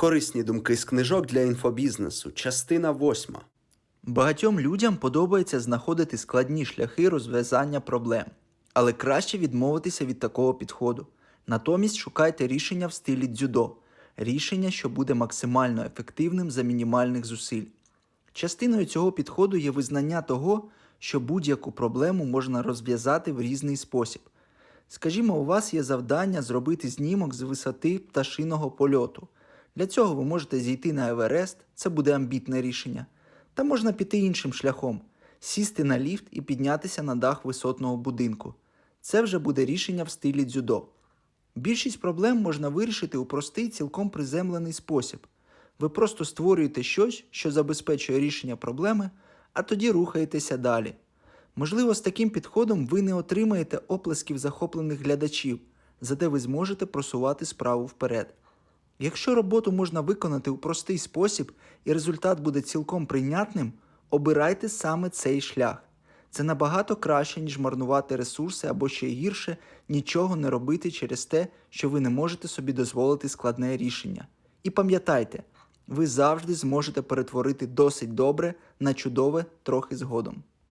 Корисні думки з книжок для інфобізнесу. Частина восьма. Багатьом людям подобається знаходити складні шляхи розв'язання проблем, але краще відмовитися від такого підходу. Натомість шукайте рішення в стилі дзюдо, рішення, що буде максимально ефективним за мінімальних зусиль. Частиною цього підходу є визнання того, що будь-яку проблему можна розв'язати в різний спосіб. Скажімо, у вас є завдання зробити знімок з висоти пташиного польоту. Для цього ви можете зійти на Еверест, це буде амбітне рішення. Та можна піти іншим шляхом сісти на ліфт і піднятися на дах висотного будинку. Це вже буде рішення в стилі дзюдо. Більшість проблем можна вирішити у простий, цілком приземлений спосіб. Ви просто створюєте щось, що забезпечує рішення проблеми, а тоді рухаєтеся далі. Можливо, з таким підходом ви не отримаєте оплесків захоплених глядачів, зате ви зможете просувати справу вперед. Якщо роботу можна виконати у простий спосіб і результат буде цілком прийнятним, обирайте саме цей шлях. Це набагато краще, ніж марнувати ресурси або ще гірше нічого не робити через те, що ви не можете собі дозволити складне рішення. І пам'ятайте, ви завжди зможете перетворити досить добре на чудове трохи згодом.